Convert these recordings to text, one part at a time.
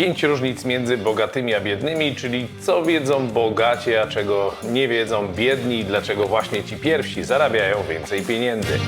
Pięć różnic między bogatymi a biednymi, czyli co wiedzą bogaci, a czego nie wiedzą biedni i dlaczego właśnie ci pierwsi zarabiają więcej pieniędzy.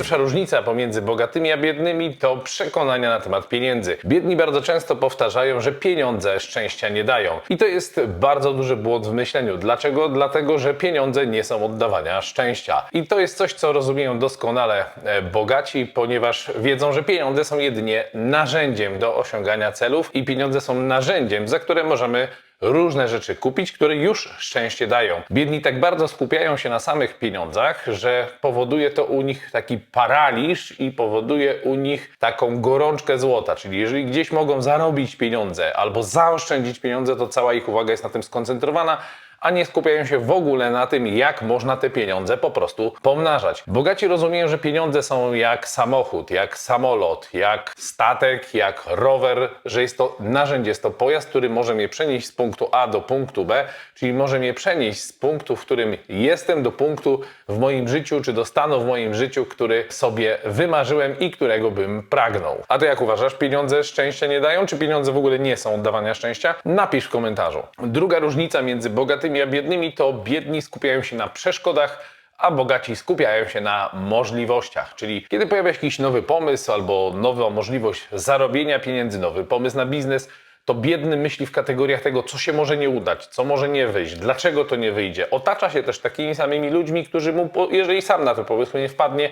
Pierwsza różnica pomiędzy bogatymi a biednymi to przekonania na temat pieniędzy. Biedni bardzo często powtarzają, że pieniądze szczęścia nie dają. I to jest bardzo duży błąd w myśleniu. Dlaczego? Dlatego, że pieniądze nie są oddawania szczęścia. I to jest coś, co rozumieją doskonale e, bogaci, ponieważ wiedzą, że pieniądze są jedynie narzędziem do osiągania celów i pieniądze są narzędziem, za które możemy różne rzeczy kupić, które już szczęście dają. Biedni tak bardzo skupiają się na samych pieniądzach, że powoduje to u nich taki paraliż i powoduje u nich taką gorączkę złota. Czyli jeżeli gdzieś mogą zarobić pieniądze albo zaoszczędzić pieniądze, to cała ich uwaga jest na tym skoncentrowana a nie skupiają się w ogóle na tym, jak można te pieniądze po prostu pomnażać. Bogaci rozumieją, że pieniądze są jak samochód, jak samolot, jak statek, jak rower, że jest to narzędzie, jest to pojazd, który może mnie przenieść z punktu A do punktu B, czyli może mnie przenieść z punktu, w którym jestem, do punktu w moim życiu, czy do stanu w moim życiu, który sobie wymarzyłem i którego bym pragnął. A ty jak uważasz, pieniądze szczęścia nie dają, czy pieniądze w ogóle nie są oddawania szczęścia? Napisz w komentarzu. Druga różnica między bogatymi a biednymi to biedni skupiają się na przeszkodach, a bogaci skupiają się na możliwościach. Czyli kiedy pojawia się jakiś nowy pomysł albo nowa możliwość zarobienia pieniędzy, nowy pomysł na biznes, to biedny myśli w kategoriach tego, co się może nie udać, co może nie wyjść, dlaczego to nie wyjdzie. Otacza się też takimi samymi ludźmi, którzy mu, jeżeli sam na to pomysł nie wpadnie,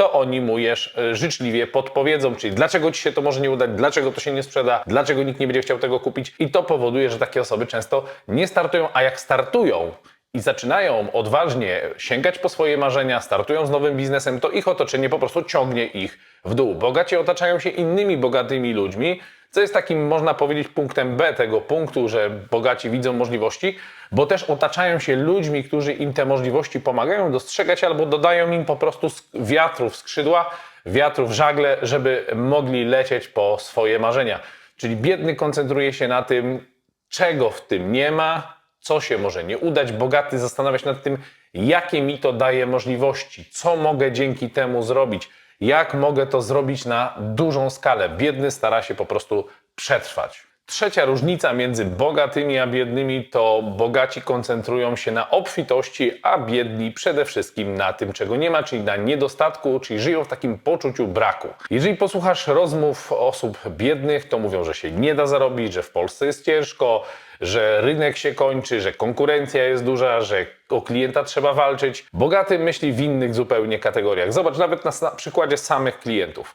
to oni mu jesz y, życzliwie podpowiedzą, czyli dlaczego ci się to może nie udać, dlaczego to się nie sprzeda, dlaczego nikt nie będzie chciał tego kupić. I to powoduje, że takie osoby często nie startują, a jak startują i zaczynają odważnie sięgać po swoje marzenia, startują z nowym biznesem, to ich otoczenie po prostu ciągnie ich w dół. Bogaci otaczają się innymi bogatymi ludźmi, co jest takim, można powiedzieć, punktem B tego punktu, że bogaci widzą możliwości, bo też otaczają się ludźmi, którzy im te możliwości pomagają dostrzegać albo dodają im po prostu sk- wiatru w skrzydła, wiatru w żagle, żeby mogli lecieć po swoje marzenia. Czyli biedny koncentruje się na tym, czego w tym nie ma, co się może nie udać. Bogaty zastanawia się nad tym, jakie mi to daje możliwości, co mogę dzięki temu zrobić, jak mogę to zrobić na dużą skalę. Biedny stara się po prostu przetrwać. Trzecia różnica między bogatymi a biednymi to bogaci koncentrują się na obfitości, a biedni przede wszystkim na tym, czego nie ma, czyli na niedostatku, czyli żyją w takim poczuciu braku. Jeżeli posłuchasz rozmów osób biednych, to mówią, że się nie da zarobić, że w Polsce jest ciężko, że rynek się kończy, że konkurencja jest duża, że o klienta trzeba walczyć. Bogaty myśli w innych zupełnie kategoriach. Zobacz nawet na, na przykładzie samych klientów.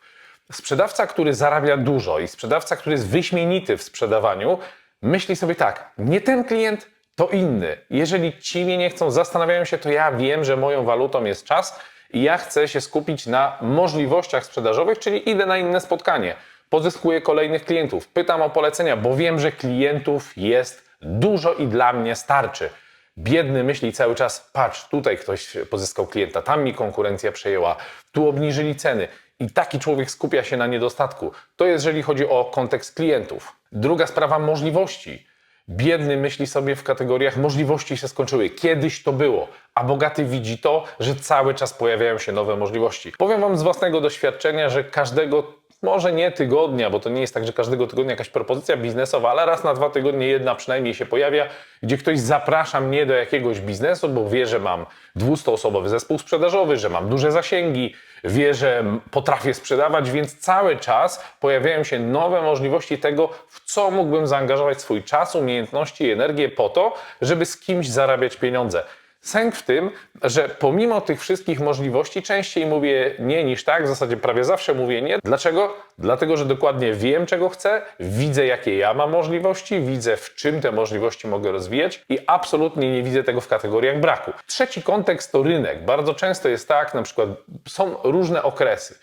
Sprzedawca, który zarabia dużo i sprzedawca, który jest wyśmienity w sprzedawaniu, myśli sobie tak, nie ten klient, to inny. Jeżeli ci mnie nie chcą, zastanawiają się, to ja wiem, że moją walutą jest czas i ja chcę się skupić na możliwościach sprzedażowych, czyli idę na inne spotkanie, pozyskuję kolejnych klientów, pytam o polecenia, bo wiem, że klientów jest dużo i dla mnie starczy. Biedny myśli cały czas, patrz, tutaj ktoś pozyskał klienta, tam mi konkurencja przejęła, tu obniżyli ceny. I taki człowiek skupia się na niedostatku. To jest, jeżeli chodzi o kontekst klientów. Druga sprawa, możliwości. Biedny myśli sobie w kategoriach możliwości się skończyły. Kiedyś to było, a bogaty widzi to, że cały czas pojawiają się nowe możliwości. Powiem Wam z własnego doświadczenia, że każdego może nie tygodnia, bo to nie jest tak, że każdego tygodnia jakaś propozycja biznesowa, ale raz na dwa tygodnie jedna przynajmniej się pojawia, gdzie ktoś zaprasza mnie do jakiegoś biznesu, bo wie, że mam 200-osobowy zespół sprzedażowy, że mam duże zasięgi, wie, że potrafię sprzedawać, więc cały czas pojawiają się nowe możliwości tego, w co mógłbym zaangażować swój czas, umiejętności i energię po to, żeby z kimś zarabiać pieniądze. Sęk w tym, że pomimo tych wszystkich możliwości częściej mówię nie niż tak, w zasadzie prawie zawsze mówię nie. Dlaczego? Dlatego, że dokładnie wiem, czego chcę, widzę, jakie ja mam możliwości, widzę, w czym te możliwości mogę rozwijać i absolutnie nie widzę tego w kategoriach braku. Trzeci kontekst to rynek. Bardzo często jest tak, na przykład są różne okresy.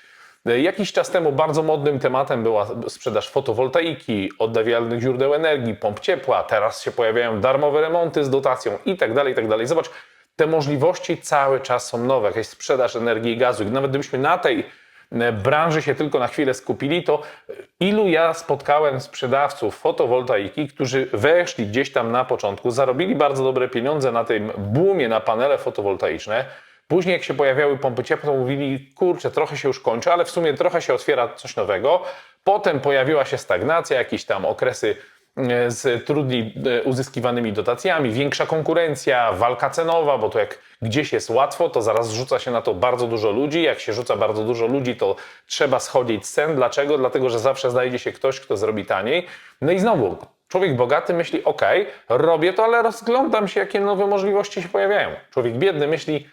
Jakiś czas temu bardzo modnym tematem była sprzedaż fotowoltaiki, odnawialnych źródeł energii, pomp ciepła. Teraz się pojawiają darmowe remonty z dotacją i tak dalej, i tak. Zobacz, te możliwości cały czas są nowe. Jakaś sprzedaż energii i gazu. I nawet gdybyśmy na tej e, branży się tylko na chwilę skupili, to e, ilu ja spotkałem sprzedawców fotowoltaiki, którzy weszli gdzieś tam na początku, zarobili bardzo dobre pieniądze na tym boomie na panele fotowoltaiczne, Później jak się pojawiały pompy ciepła, to mówili, kurczę, trochę się już kończy, ale w sumie trochę się otwiera coś nowego. Potem pojawiła się stagnacja, jakieś tam okresy z trudniej e, uzyskiwanymi dotacjami, większa konkurencja, walka cenowa, bo to jak gdzieś jest łatwo, to zaraz rzuca się na to bardzo dużo ludzi. Jak się rzuca bardzo dużo ludzi, to trzeba schodzić z cen. Dlaczego? Dlatego, że zawsze znajdzie się ktoś, kto zrobi taniej. No i znowu, człowiek bogaty myśli, ok, robię to, ale rozglądam się, jakie nowe możliwości się pojawiają. Człowiek biedny myśli,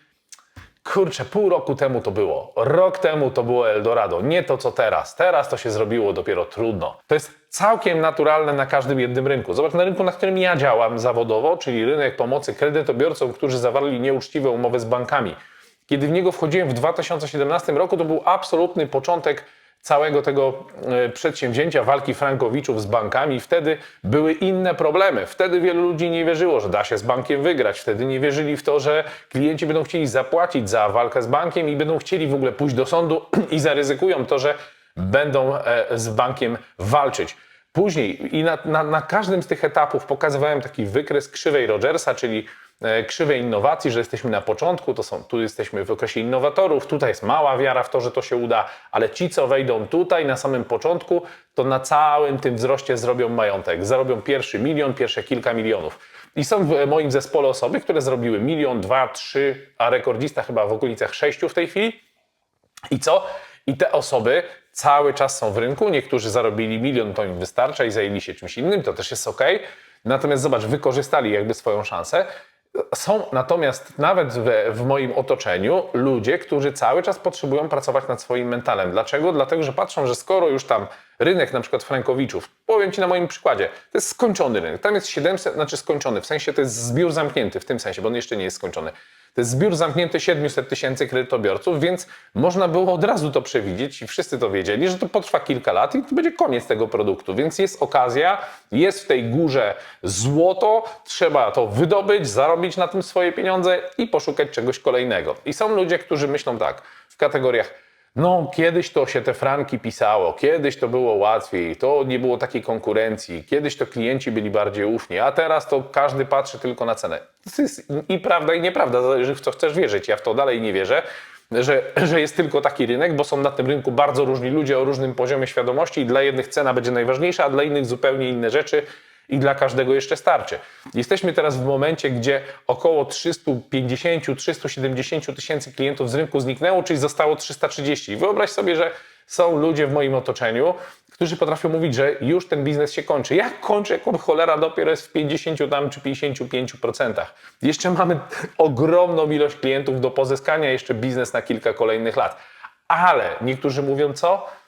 Kurczę, pół roku temu to było. Rok temu to było Eldorado. Nie to, co teraz. Teraz to się zrobiło dopiero trudno. To jest całkiem naturalne na każdym jednym rynku. Zobacz, na rynku, na którym ja działam zawodowo, czyli rynek pomocy kredytobiorcom, którzy zawarli nieuczciwe umowy z bankami. Kiedy w niego wchodziłem w 2017 roku, to był absolutny początek całego tego e, przedsięwzięcia walki frankowiczów z bankami. Wtedy były inne problemy. Wtedy wielu ludzi nie wierzyło, że da się z bankiem wygrać. Wtedy nie wierzyli w to, że klienci będą chcieli zapłacić za walkę z bankiem i będą chcieli w ogóle pójść do sądu i zaryzykują to, że będą e, z bankiem walczyć. Później i na, na, na każdym z tych etapów pokazywałem taki wykres krzywej Rogersa, czyli krzywej innowacji, że jesteśmy na początku, to są, tu jesteśmy w okresie innowatorów, tutaj jest mała wiara w to, że to się uda, ale ci, co wejdą tutaj na samym początku, to na całym tym wzroście zrobią majątek, zarobią pierwszy milion, pierwsze kilka milionów. I są w moim zespole osoby, które zrobiły milion, dwa, trzy, a rekordzista chyba w okolicach sześciu w tej chwili. I co? I te osoby cały czas są w rynku. Niektórzy zarobili milion, to im wystarcza i zajęli się czymś innym, to też jest ok. Natomiast zobacz, wykorzystali jakby swoją szansę. Są natomiast nawet w, w, moim otoczeniu ludzie, którzy cały czas potrzebują pracować nad swoim mentalem. Dlaczego? Dlatego, że patrzą, że skoro już tam rynek na przykład Frankowiczów, powiem Ci na moim przykładzie, to jest skończony rynek. Tam jest 700, znaczy skończony, w sensie to jest zbiór zamknięty w tym sensie, bo on jeszcze nie jest skończony. To jest zbiór zamknięty 700 tysięcy kredytobiorców, więc można było od razu to przewidzieć i wszyscy to wiedzieli, że to potrwa kilka lat i to będzie koniec tego produktu. Więc jest okazja, jest w tej górze złoto, trzeba to wydobyć, zarobić na tym swoje pieniądze i poszukać czegoś kolejnego. I są ludzie, którzy myślą tak w kategoriach no, kiedyś to się te franki pisało, kiedyś to było łatwiej, to nie było takiej konkurencji, kiedyś to klienci byli bardziej ufni, a teraz to każdy patrzy tylko na cenę. To jest i prawda, i nieprawda, zależy w co chcesz wierzyć. Ja w to dalej nie wierzę, że, że jest tylko taki rynek, bo są na tym rynku bardzo różni ludzie o różnym poziomie świadomości i dla jednych cena będzie najważniejsza, a dla innych zupełnie inne rzeczy i dla każdego jeszcze starczy. Jesteśmy teraz w momencie, gdzie około 350-370 tysięcy klientów z rynku zniknęło, czyli zostało 330. Wyobraź sobie, że są ludzie w moim otoczeniu, którzy potrafią mówić, że już ten biznes się kończy. Jak kończy, jak cholera dopiero jest w 50 tam czy 55%. Jeszcze mamy ogromną ilość klientów do pozyskania, jeszcze biznes na kilka kolejnych lat. Ale niektórzy mówią co?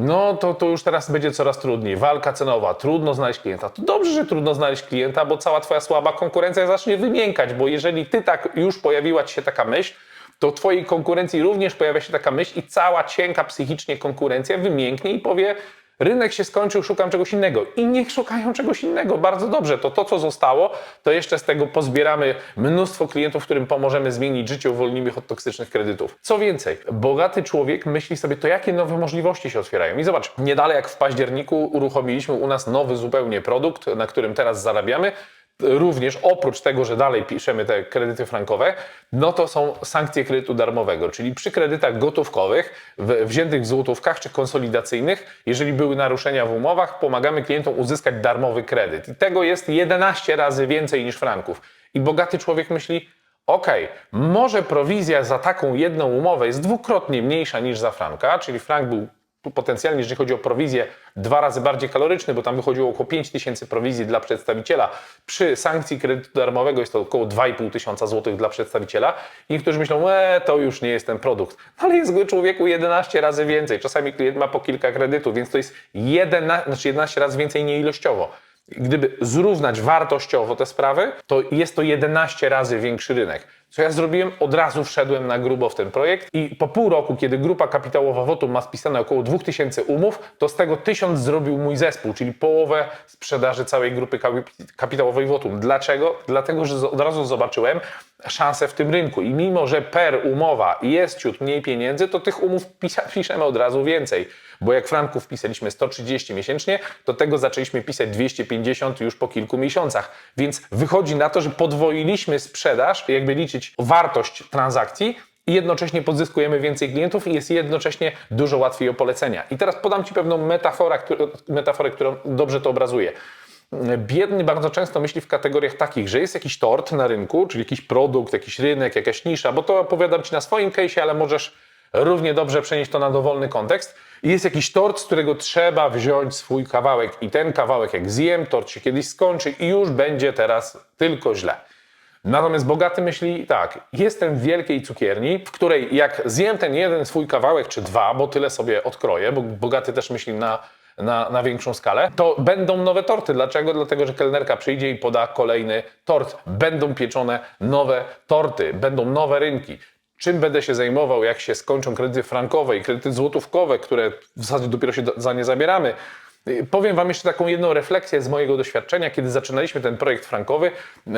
No to, to już teraz będzie coraz trudniej. Walka cenowa, trudno znaleźć klienta. To dobrze, że trudno znaleźć klienta, bo cała Twoja słaba konkurencja zacznie wymiękać, bo jeżeli Ty tak już pojawiła Ci się taka myśl, to Twojej konkurencji również pojawia się taka myśl i cała cienka psychicznie konkurencja wymięknie i powie, rynek się skończył, szukam czegoś innego. I niech szukają czegoś innego, bardzo dobrze. To to, co zostało, to jeszcze z tego pozbieramy mnóstwo klientów, którym pomożemy zmienić życie, uwolnimy ich od toksycznych kredytów. Co więcej, bogaty człowiek myśli sobie, to jakie nowe możliwości się otwierają. I zobacz, nie dalej jak w październiku uruchomiliśmy u nas nowy zupełnie produkt, na którym teraz zarabiamy również oprócz tego, że dalej piszemy te kredyty frankowe, no to są sankcje kredytu darmowego, czyli przy kredytach gotówkowych, wziętych w złotówkach czy konsolidacyjnych, jeżeli były naruszenia w umowach, pomagamy klientom uzyskać darmowy kredyt. I tego jest 11 razy więcej niż franków. I bogaty człowiek myśli, ok, może prowizja za taką jedną umowę jest dwukrotnie mniejsza niż za franka, czyli frank był potencjalnie, jeżeli chodzi o prowizję, dwa razy bardziej kaloryczny, bo tam wychodziło około 5 tysięcy prowizji dla przedstawiciela. Przy sankcji kredytu darmowego jest to około 2,5 tysiąca złotych dla przedstawiciela. I niektórzy myślą, e, to już nie jest ten produkt. No ale jest go człowieku 11 razy więcej. Czasami klient ma po kilka kredytów, więc to jest 11, znaczy 11 razy więcej nie ilościowo. Gdyby zrównać wartościowo te sprawy, to jest to 11 razy większy rynek. Co ja zrobiłem? Od razu wszedłem na grubo w ten projekt i po pół roku, kiedy grupa kapitałowa Votum ma spisane około 2000 umów, to z tego 1000 zrobił mój zespół, czyli połowę sprzedaży całej grupy kapitałowej Votum. Dlaczego? Dlatego, że od razu zobaczyłem szansę w tym rynku i mimo, że per umowa jest ciut mniej pieniędzy, to tych umów piszemy od razu więcej. Bo jak franków pisaliśmy 130 miesięcznie, to tego zaczęliśmy pisać 250 już po kilku miesiącach. Więc wychodzi na to, że podwoiliśmy sprzedaż, jakby liczyć wartość transakcji i jednocześnie pozyskujemy więcej klientów i jest jednocześnie dużo łatwiej o polecenia. I teraz podam Ci pewną metaforę, która, metaforę, która dobrze to obrazuje. Biedny bardzo często myśli w kategoriach takich, że jest jakiś tort na rynku, czyli jakiś produkt, jakiś rynek, jakaś nisza, bo to opowiadam Ci na swoim case'ie, ale możesz równie dobrze przenieść to na dowolny kontekst. Jest jakiś tort, z którego trzeba wziąć swój kawałek i ten kawałek jak zjem, tort się kiedyś skończy i już będzie teraz tylko źle. Natomiast bogaty myśli tak, jestem w wielkiej cukierni, w której jak zjem ten jeden swój kawałek czy dwa, bo tyle sobie odkroję, bo bogaty też myśli na, na, na większą skalę, to będą nowe torty. Dlaczego? Dlatego, że kelnerka przyjdzie i poda kolejny tort. Będą pieczone nowe torty, będą nowe rynki. Czym będę się zajmował, jak się skończą kredyty frankowe i kredyty złotówkowe, które w zasadzie dopiero się za nie zabieramy. Powiem Wam jeszcze taką jedną refleksję z mojego doświadczenia. Kiedy zaczynaliśmy ten projekt frankowy,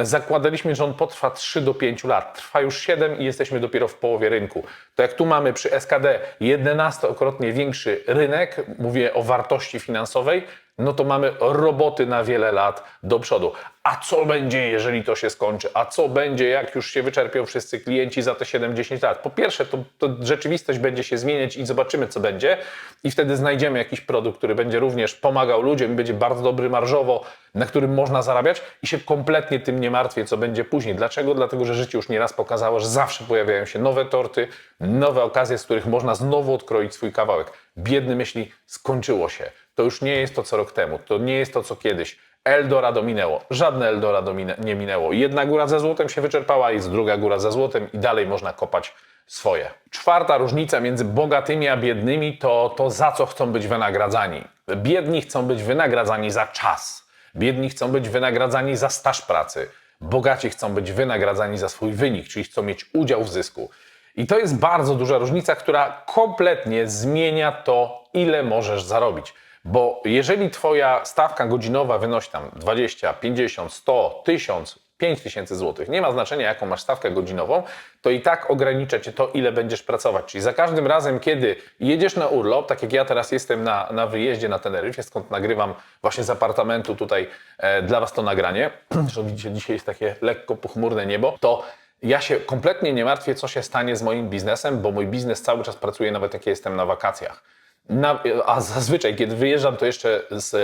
zakładaliśmy, że on potrwa 3 do 5 lat. Trwa już 7 i jesteśmy dopiero w połowie rynku. To jak tu mamy przy SKD 11-krotnie większy rynek, mówię o wartości finansowej, no to mamy roboty na wiele lat do przodu. A co będzie, jeżeli to się skończy? A co będzie, jak już się wyczerpią wszyscy klienci za te 7-10 lat? Po pierwsze, to, to rzeczywistość będzie się zmieniać i zobaczymy, co będzie. I wtedy znajdziemy jakiś produkt, który będzie również pomagał ludziom i będzie bardzo dobry marżowo, na którym można zarabiać i się kompletnie tym nie martwię, co będzie później. Dlaczego? Dlatego, że życie już nieraz pokazało, że zawsze pojawiają się nowe torty, nowe okazje, z których można znowu odkroić swój kawałek. Biedny myśli, skończyło się. To już nie jest to, co rok temu. To nie jest to, co kiedyś. Eldorado minęło. Żadne Eldorado minę, nie minęło. Jedna góra ze złotem się wyczerpała, jest druga góra ze złotem i dalej można kopać swoje. Czwarta różnica między bogatymi a biednymi to to, za co chcą być wynagradzani. Biedni chcą być wynagradzani za czas. Biedni chcą być wynagradzani za staż pracy. Bogaci chcą być wynagradzani za swój wynik, czyli chcą mieć udział w zysku. I to jest bardzo duża różnica, która kompletnie zmienia to, ile możesz zarobić. Bo jeżeli Twoja stawka godzinowa wynosi tam 20, 50, 100, 1000, 5000 zł, nie ma znaczenia jaką masz stawkę godzinową, to i tak ogranicza Cię to, ile będziesz pracować. Czyli za każdym razem, kiedy jedziesz na urlop, tak jak ja teraz jestem na, na wyjeździe na Teneryfie, skąd nagrywam właśnie z apartamentu tutaj e, dla Was to nagranie, że widzicie, dzisiaj jest takie lekko pochmurne niebo, to ja się kompletnie nie martwię, co się stanie z moim biznesem, bo mój biznes cały czas pracuje, nawet jak jestem na wakacjach. Na, a zazwyczaj, kiedy wyjeżdżam, to jeszcze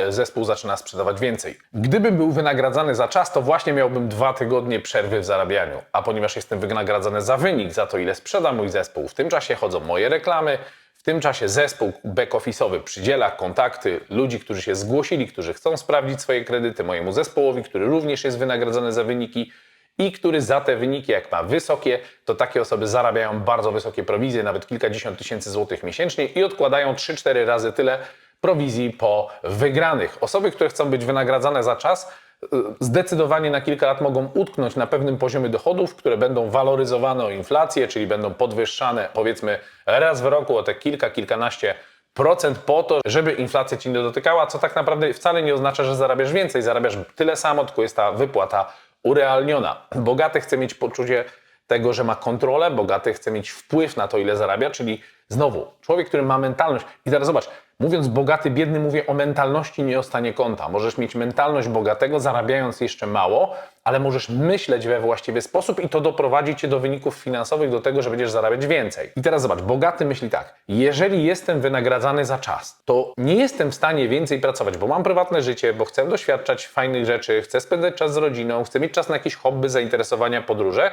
zespół zaczyna sprzedawać więcej. Gdybym był wynagradzany za czas, to właśnie miałbym dwa tygodnie przerwy w zarabianiu. A ponieważ jestem wynagradzany za wynik, za to ile sprzeda mój zespół, w tym czasie chodzą moje reklamy, w tym czasie zespół back-office'owy przydziela kontakty ludzi, którzy się zgłosili, którzy chcą sprawdzić swoje kredyty mojemu zespołowi, który również jest wynagradzany za wyniki i który za te wyniki, jak ma wysokie, to takie osoby zarabiają bardzo wysokie prowizje, nawet kilkadziesiąt tysięcy złotych miesięcznie i odkładają 3-4 razy tyle prowizji po wygranych. Osoby, które chcą być wynagradzane za czas, y, zdecydowanie na kilka lat mogą utknąć na pewnym poziomie dochodów, które będą waloryzowane o inflację, czyli będą podwyższane powiedzmy raz w roku o te kilka, kilkanaście procent po to, żeby inflacja ci nie dotykała, co tak naprawdę wcale nie oznacza, że zarabiasz więcej, zarabiasz tyle samo, tylko jest ta wypłata urealniona. Bogaty chce mieć poczucie tego, że ma kontrolę, bogaty chce mieć wpływ na to, ile zarabia, czyli znowu, człowiek, który ma mentalność. I teraz zobacz, mówiąc bogaty, biedny, mówię o mentalności, nie o stanie konta. Możesz mieć mentalność bogatego, zarabiając jeszcze mało, ale możesz myśleć we właściwy sposób i to doprowadzi cię do wyników finansowych, do tego, że będziesz zarabiać więcej. I teraz zobacz, bogaty myśli tak, jeżeli jestem wynagradzany za czas, to nie jestem w stanie więcej pracować, bo mam prywatne życie, bo chcę doświadczać fajnych rzeczy, chcę spędzać czas z rodziną, chcę mieć czas na jakieś hobby, zainteresowania, podróże,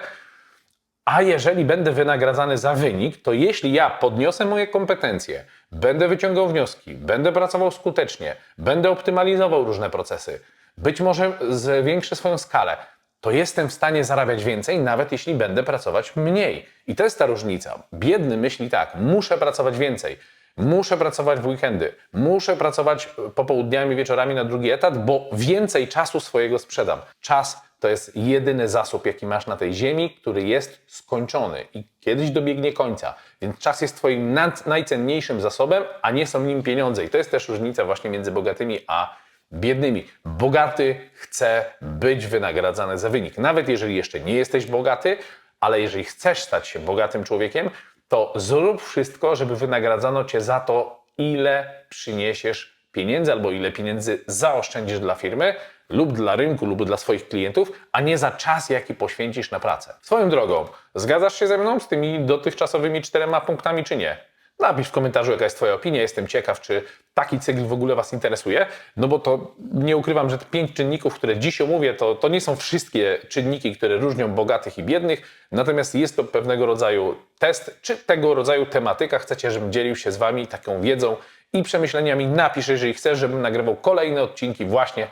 a jeżeli będę wynagradzany za wynik, to jeśli ja podniosę moje kompetencje, będę wyciągał wnioski, będę pracował skutecznie, będę optymalizował różne procesy, być może zwiększę swoją skalę, to jestem w stanie zarabiać więcej, nawet jeśli będę pracować mniej. I to jest ta różnica. Biedny myśli tak, muszę pracować więcej. Muszę pracować w weekendy, muszę pracować popołudniami, wieczorami na drugi etat, bo więcej czasu swojego sprzedam. Czas to jest jedyny zasób, jaki masz na tej ziemi, który jest skończony i kiedyś dobiegnie końca. Więc czas jest Twoim najcenniejszym zasobem, a nie są nim pieniądze. I to jest też różnica właśnie między bogatymi a biednymi. Bogaty chce być wynagradzany za wynik. Nawet jeżeli jeszcze nie jesteś bogaty, ale jeżeli chcesz stać się bogatym człowiekiem, to zrób wszystko, żeby wynagradzano Cię za to, ile przyniesiesz pieniędzy albo ile pieniędzy zaoszczędzisz dla firmy, lub dla rynku, lub dla swoich klientów, a nie za czas, jaki poświęcisz na pracę. Swoją drogą, zgadzasz się ze mną z tymi dotychczasowymi czterema punktami, czy nie? Napisz w komentarzu, jaka jest Twoja opinia. Jestem ciekaw, czy taki cykl w ogóle Was interesuje. No bo to nie ukrywam, że te pięć czynników, które dziś omówię, to, to nie są wszystkie czynniki, które różnią bogatych i biednych. Natomiast jest to pewnego rodzaju test, czy tego rodzaju tematyka chcecie, żebym dzielił się z Wami taką wiedzą i przemyśleniami. Napisz, jeżeli chcesz, żebym nagrywał kolejne odcinki właśnie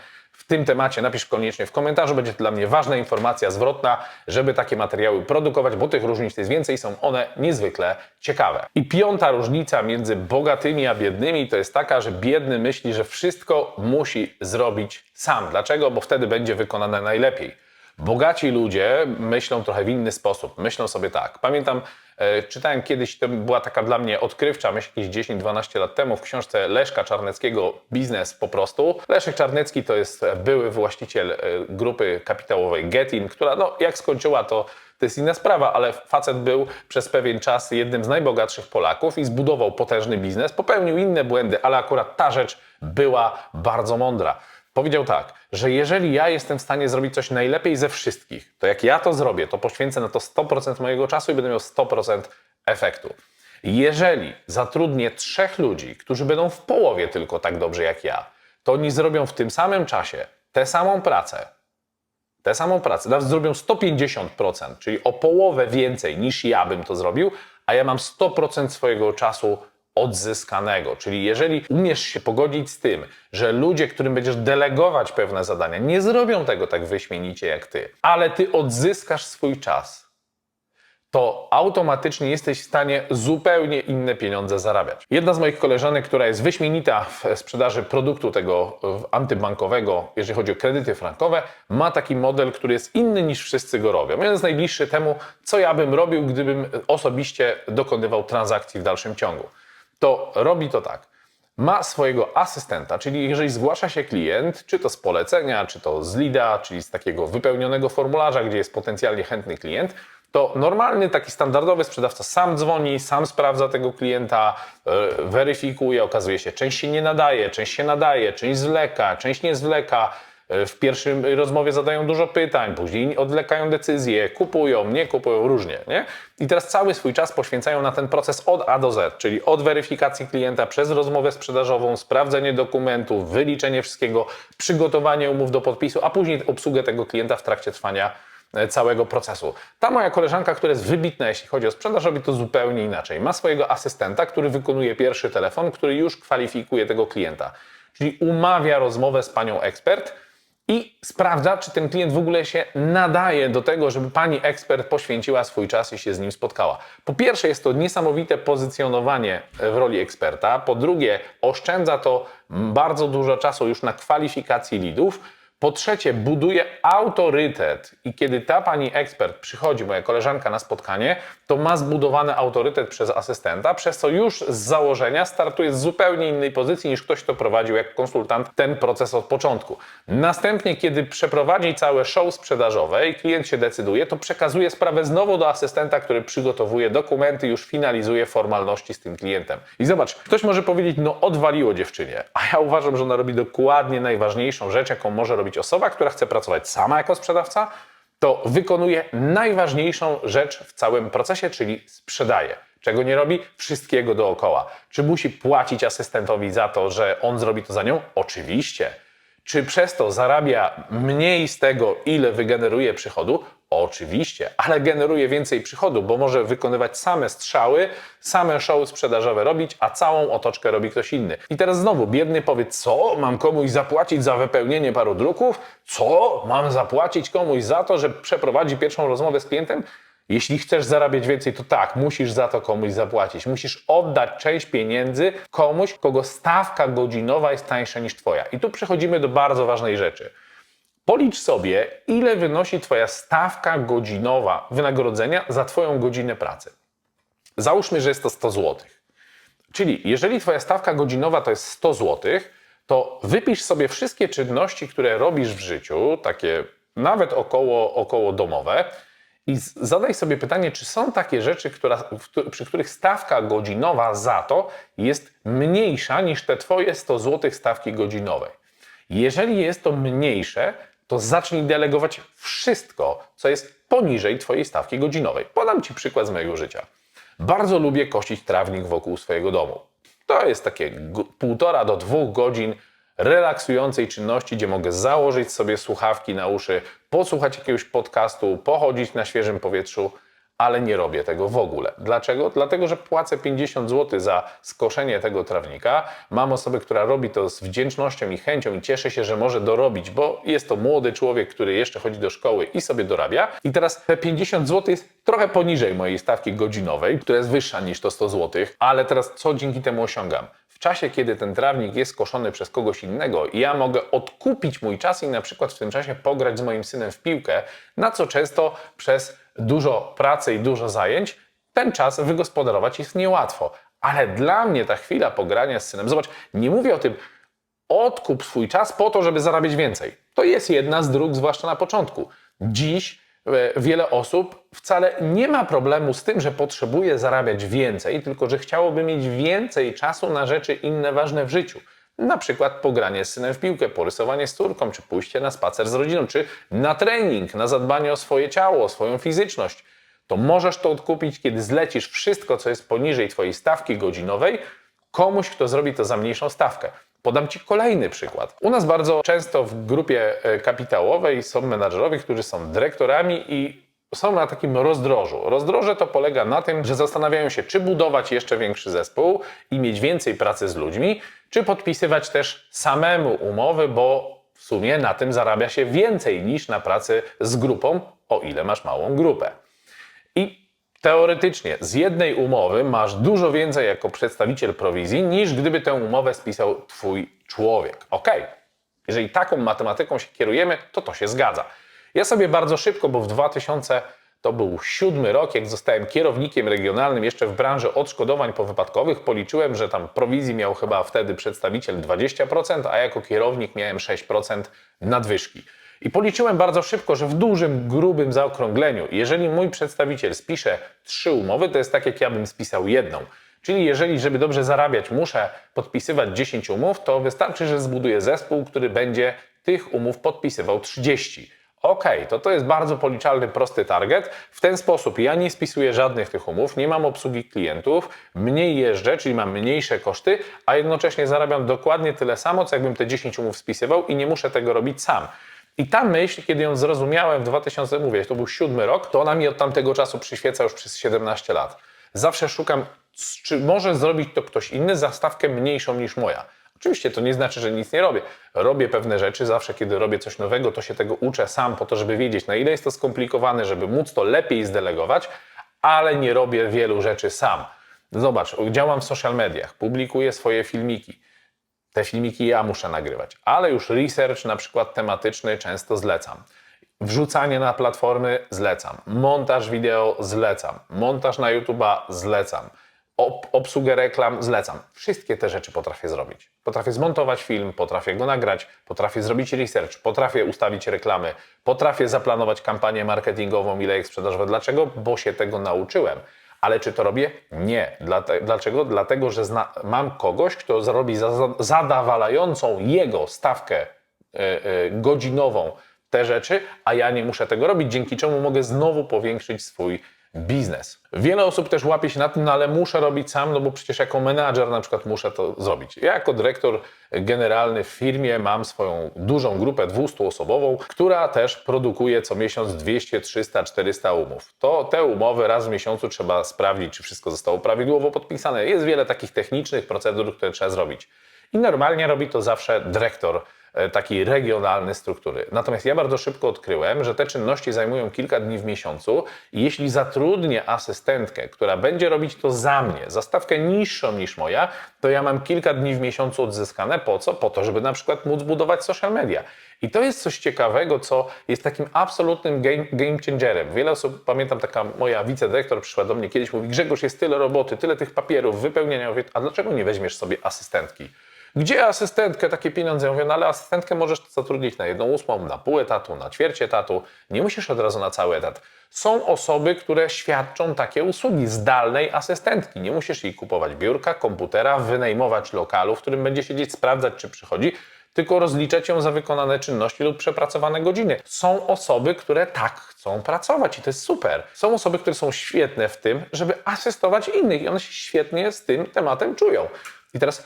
tym temacie napisz koniecznie w komentarzu. Będzie to dla mnie ważna informacja zwrotna, żeby takie materiały produkować, bo tych różnic jest więcej, są one niezwykle ciekawe. I piąta różnica między bogatymi a biednymi to jest taka, że biedny myśli, że wszystko musi zrobić sam. Dlaczego? Bo wtedy będzie wykonane najlepiej. Bogaci ludzie myślą trochę w inny sposób. Myślą sobie tak. Pamiętam, czytałem kiedyś, to była taka dla mnie odkrywcza myśl jakieś 10-12 lat temu w książce Leszka Czarneckiego Biznes po prostu. Leszek Czarnecki to jest były właściciel e, grupy kapitałowej Getin, która no, jak skończyła to to jest inna sprawa, ale facet był przez pewien czas jednym z najbogatszych Polaków i zbudował potężny biznes, popełnił inne błędy, ale akurat ta rzecz była bardzo mądra. Powiedział tak, że jeżeli ja jestem w stanie zrobić coś najlepiej ze wszystkich, to jak ja to zrobię, to poświęcę na to 100% mojego czasu i będę miał 100% efektu. Jeżeli zatrudnię trzech ludzi, którzy będą w połowie tylko tak dobrze jak ja, to oni zrobią w tym samym czasie tę samą pracę, tę samą pracę, nawet zrobią 150%, czyli o połowę więcej niż ja bym to zrobił, a ja mam 100% swojego czasu odzyskanego. Czyli jeżeli umiesz się pogodzić z tym, że ludzie, którym będziesz delegować pewne zadania, nie zrobią tego tak wyśmienicie jak ty, ale ty odzyskasz swój czas, to automatycznie jesteś w stanie zupełnie inne pieniądze zarabiać. Jedna z moich koleżanek, która jest wyśmienita w sprzedaży produktu tego antybankowego, jeżeli chodzi o kredyty frankowe, ma taki model, który jest inny niż wszyscy go robią. On jest najbliższy temu, co ja bym robił, gdybym osobiście dokonywał transakcji w dalszym ciągu to robi to tak. Ma swojego asystenta, czyli jeżeli zgłasza się klient, czy to z polecenia, czy to z LIDA, czyli z takiego wypełnionego formularza, gdzie jest potencjalnie chętny klient, to normalny, taki standardowy sprzedawca sam dzwoni, sam sprawdza tego klienta, yy, weryfikuje, okazuje się, część się nie nadaje, część się nadaje, część zwleka, część nie zwleka E, w pierwszym rozmowie zadają dużo pytań, później odlekają decyzje, kupują, nie kupują, różnie. Nie? I teraz cały swój czas poświęcają na ten proces od A do Z, czyli od weryfikacji klienta przez rozmowę sprzedażową, sprawdzenie dokumentów, wyliczenie wszystkiego, przygotowanie umów do podpisu, a później obsługę tego klienta w trakcie trwania e, całego procesu. Ta moja koleżanka, która jest wybitna, jeśli chodzi o sprzedaż, robi to zupełnie inaczej. Ma swojego asystenta, który wykonuje pierwszy telefon, który już kwalifikuje tego klienta. Czyli umawia rozmowę z panią ekspert, i sprawdza, czy ten klient w ogóle się nadaje do tego, żeby pani ekspert poświęciła swój czas i się z nim spotkała. Po pierwsze, jest to niesamowite pozycjonowanie w roli eksperta. Po drugie, oszczędza to bardzo dużo czasu już na kwalifikacji lidów. Po trzecie, buduje autorytet i kiedy ta pani ekspert przychodzi, moja koleżanka na spotkanie, to ma zbudowany autorytet przez asystenta, przez co już z założenia startuje z zupełnie innej pozycji niż ktoś, kto prowadził jak konsultant ten proces od początku. Następnie, kiedy przeprowadzi całe show sprzedażowe i klient się decyduje, to przekazuje sprawę znowu do asystenta, który przygotowuje dokumenty, już finalizuje formalności z tym klientem. I zobacz, ktoś może powiedzieć, no odwaliło dziewczynie, a ja uważam, że ona robi dokładnie najważniejszą rzecz, jaką może robić osoba, która chce pracować sama jako sprzedawca, to wykonuje najważniejszą rzecz w całym procesie, czyli sprzedaje. Czego nie robi? Wszystkiego dookoła. Czy musi płacić asystentowi za to, że on zrobi to za nią? Oczywiście. Czy przez to zarabia mniej z tego, ile wygeneruje przychodu? Oczywiście, ale generuje więcej przychodu, bo może wykonywać same strzały, same showy sprzedażowe robić, a całą otoczkę robi ktoś inny. I teraz znowu biedny powie, co? Mam komuś zapłacić za wypełnienie paru druków? Co? Mam zapłacić komuś za to, że przeprowadzi pierwszą rozmowę z klientem? Jeśli chcesz zarabiać więcej, to tak, musisz za to komuś zapłacić. Musisz oddać część pieniędzy komuś, kogo stawka godzinowa jest tańsza niż Twoja. I tu przechodzimy do bardzo ważnej rzeczy. Policz sobie, ile wynosi Twoja stawka godzinowa wynagrodzenia za Twoją godzinę pracy. Załóżmy, że jest to 100 zł. Czyli jeżeli Twoja stawka godzinowa to jest 100 zł, to wypisz sobie wszystkie czynności, które robisz w życiu, takie nawet około, około domowe, i zadaj sobie pytanie, czy są takie rzeczy, która, przy których stawka godzinowa za to jest mniejsza niż te Twoje 100 zł stawki godzinowej. Jeżeli jest to mniejsze, to zacznij delegować wszystko, co jest poniżej Twojej stawki godzinowej. Podam Ci przykład z mojego życia. Bardzo lubię kosić trawnik wokół swojego domu. To jest takie półtora do dwóch godzin relaksującej czynności, gdzie mogę założyć sobie słuchawki na uszy, posłuchać jakiegoś podcastu, pochodzić na świeżym powietrzu, ale nie robię tego w ogóle. Dlaczego? Dlatego, że płacę 50 zł za skoszenie tego trawnika. Mam osobę, która robi to z wdzięcznością i chęcią i cieszę się, że może dorobić, bo jest to młody człowiek, który jeszcze chodzi do szkoły i sobie dorabia. I teraz te 50 zł jest trochę poniżej mojej stawki godzinowej, która jest wyższa niż to 100 zł, ale teraz co dzięki temu osiągam? W czasie, kiedy ten trawnik jest koszony przez kogoś innego, ja mogę odkupić mój czas i na przykład w tym czasie pograć z moim synem w piłkę, na co często przez dużo pracy i dużo zajęć ten czas wygospodarować jest niełatwo. Ale dla mnie ta chwila pogrania z synem, zobacz, nie mówię o tym, odkup swój czas po to, żeby zarabiać więcej. To jest jedna z dróg, zwłaszcza na początku. Dziś e, wiele osób wcale nie ma problemu z tym, że potrzebuje zarabiać więcej, tylko że chciałoby mieć więcej czasu na rzeczy inne ważne w życiu. Na przykład pogranie z synem w piłkę, porysowanie z córką, czy pójście na spacer z rodziną, czy na trening, na zadbanie o swoje ciało, o swoją fizyczność. To możesz to odkupić, kiedy zlecisz wszystko, co jest poniżej Twojej stawki godzinowej, komuś, kto zrobi to za mniejszą stawkę. Podam Ci kolejny przykład. U nas bardzo często w grupie e, kapitałowej są menadżerowie, którzy są dyrektorami i są na takim rozdrożu. Rozdroże to polega na tym, że zastanawiają się, czy budować jeszcze większy zespół i mieć więcej pracy z ludźmi, czy podpisywać też samemu umowy, bo w sumie na tym zarabia się więcej niż na pracy z grupą, o ile masz małą grupę. I teoretycznie z jednej umowy masz dużo więcej jako przedstawiciel prowizji, niż gdyby tę umowę spisał Twój człowiek. Ok, jeżeli taką matematyką się kierujemy, to to się zgadza. Ja sobie bardzo szybko, bo w 2000 to był siódmy rok, jak zostałem kierownikiem regionalnym jeszcze w branży odszkodowań powypadkowych, policzyłem, że tam prowizji miał chyba wtedy przedstawiciel 20%, a jako kierownik miałem 6% nadwyżki. I policzyłem bardzo szybko, że w dużym, grubym zaokrągleniu, jeżeli mój przedstawiciel spisze trzy umowy, to jest tak, jak ja bym spisał jedną. Czyli jeżeli, żeby dobrze zarabiać, muszę podpisywać 10 umów, to wystarczy, że zbuduję zespół, który będzie tych umów podpisywał 30. Ok, to to jest bardzo policzalny, prosty target. W ten sposób ja nie spisuję żadnych tych umów, nie mam obsługi klientów, mniej jeżdżę, czyli mam mniejsze koszty, a jednocześnie zarabiam dokładnie tyle samo, co jakbym te 10 umów spisywał i nie muszę tego robić sam. I ta myśl, kiedy ją zrozumiałem w 2000, mówię, to był siódmy rok, to ona mi od tamtego czasu przyświeca już przez 17 lat. Zawsze szukam, czy może zrobić to ktoś inny za stawkę mniejszą niż moja. Oczywiście to nie znaczy, że nic nie robię. Robię pewne rzeczy, zawsze kiedy robię coś nowego, to się tego uczę sam po to, żeby wiedzieć, na ile jest to skomplikowane, żeby móc to lepiej zdelegować, ale nie robię wielu rzeczy sam. Zobacz, działam w social mediach, publikuję swoje filmiki. Te filmiki ja muszę nagrywać, ale już research na przykład tematyczny często zlecam. Wrzucanie na platformy zlecam. Montaż wideo zlecam. Montaż na YouTube'a zlecam. Ob obsługę reklam zlecam. Wszystkie te rzeczy potrafię zrobić. Potrafię zmontować film, potrafię go nagrać, potrafię zrobić research, potrafię ustawić reklamy, potrafię zaplanować kampanię marketingową, ile ich sprzedażowe. Dlaczego? Bo się tego nauczyłem. Ale czy to robię? Nie. Dlaczego? Dlatego, że mam kogoś, kto zrobi za, zadawalającą jego stawkę y, y, godzinową te rzeczy, a ja nie muszę tego robić, dzięki czemu mogę znowu powiększyć swój biznes. Wiele osób też łapie się na tym, no ale muszę robić sam, no bo przecież jako menadżer na przykład muszę to zrobić. Ja jako dyrektor generalny w firmie mam swoją dużą grupę 200-osobową, która też produkuje co miesiąc 200, 300, 400 umów. To te umowy raz w miesiącu trzeba sprawdzić, czy wszystko zostało prawidłowo podpisane. Jest wiele takich technicznych procedur, które trzeba zrobić. I normalnie robi to zawsze dyrektor e, takiej regionalnej struktury. Natomiast ja bardzo szybko odkryłem, że te czynności zajmują kilka dni w miesiącu i jeśli zatrudnię asystentkę, która będzie robić to za mnie, za stawkę niższą niż moja, to ja mam kilka dni w miesiącu odzyskane. Po co? Po to, żeby na przykład móc budować social media. I to jest coś ciekawego, co jest takim absolutnym game, game changerem. Wiele osób, pamiętam taka moja wicedyrektor przyszła do mnie kiedyś, mówi Grzegorz, jest tyle roboty, tyle tych papierów, wypełnienia. A dlaczego nie weźmiesz sobie asystentki? Gdzie asystentkę takie pieniądze? Ja mówię, no ale asystentkę możesz zatrudnić na jedną ósmą, na pół etatu, na ćwierć etatu. Nie musisz od razu na cały etat. Są osoby, które świadczą takie usługi zdalnej asystentki. Nie musisz jej kupować biurka, komputera, wynajmować lokalu, w którym będzie siedzieć, sprawdzać, czy przychodzi. tylko rozliczać ją za wykonane czynności lub przepracowane godziny. Są osoby, które tak chcą pracować i to jest super. Są osoby, które są świetne w tym, żeby asystować innych i one się świetnie z tym tematem czują. I teraz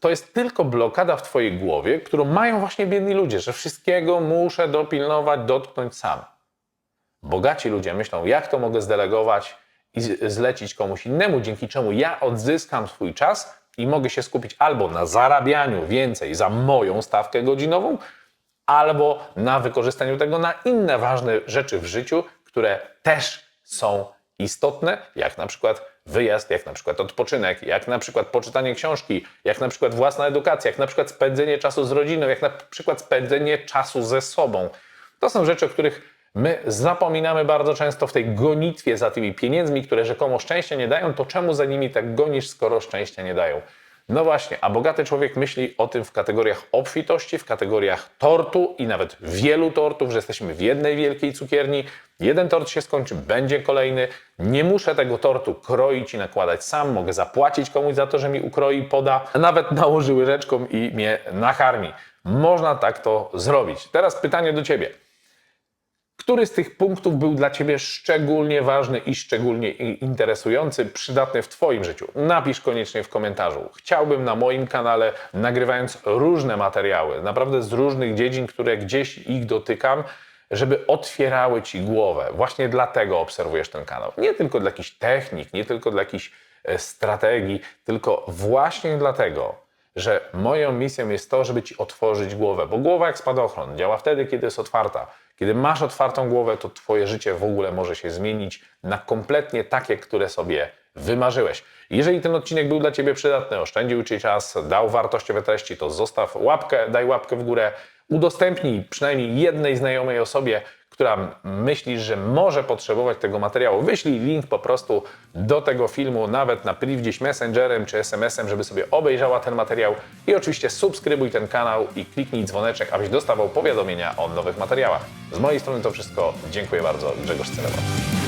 to jest tylko blokada w Twojej głowie, którą mają właśnie biedni ludzie, że wszystkiego muszę dopilnować, dotknąć sam. Bogaci ludzie myślą, jak to mogę zdelegować i zlecić komuś innemu, dzięki czemu ja odzyskam swój czas i mogę się skupić albo na zarabianiu więcej za moją stawkę godzinową, albo na wykorzystaniu tego na inne ważne rzeczy w życiu, które też są istotne, jak na przykład wyjazd, jak na przykład odpoczynek, jak na przykład poczytanie książki, jak na przykład własna edukacja, jak na przykład spędzenie czasu z rodziną, jak na przykład spędzenie czasu ze sobą. To są rzeczy, o których my zapominamy bardzo często w tej gonitwie za tymi pieniędzmi, które rzekomo szczęścia nie dają, to czemu za nimi tak gonisz, skoro szczęścia nie dają? No właśnie, a bogaty człowiek myśli o tym w kategoriach obfitości, w kategoriach tortu i nawet wielu tortów, że jesteśmy w jednej wielkiej cukierni. Jeden tort się skończy, będzie kolejny. Nie muszę tego tortu kroić i nakładać sam, mogę zapłacić komuś za to, że mi ukroi, poda, nawet nałoży łyżeczką i mnie nakarmi. Można tak to zrobić. Teraz pytanie do Ciebie. Który z tych punktów był dla Ciebie szczególnie ważny i szczególnie interesujący, przydatny w Twoim życiu? Napisz koniecznie w komentarzu. Chciałbym na moim kanale, nagrywając różne materiały, naprawdę z różnych dziedzin, które gdzieś ich dotykam, żeby otwierały Ci głowę. Właśnie dlatego obserwujesz ten kanał. Nie tylko dla jakichś technik, nie tylko dla jakichś e, strategii, tylko właśnie dlatego, że moją misją jest to, żeby ci otworzyć głowę, bo głowa jak spadochron działa wtedy, kiedy jest otwarta. Kiedy masz otwartą głowę, to twoje życie w ogóle może się zmienić na kompletnie takie, które sobie wymarzyłeś. Jeżeli ten odcinek był dla Ciebie przydatny, oszczędził Ci czas, dał wartościowe treści, to zostaw łapkę, daj łapkę w górę, udostępnij przynajmniej jednej znajomej osobie, która myślisz, że może potrzebować tego materiału. Wyślij link po prostu do tego filmu, nawet na priv gdzieś messengerem czy SMS-em, żeby sobie obejrzała ten materiał. I oczywiście subskrybuj ten kanał i kliknij dzwoneczek, abyś dostawał powiadomienia o nowych materiałach. Z mojej strony to wszystko. Dziękuję bardzo. Grzegorz Celewon.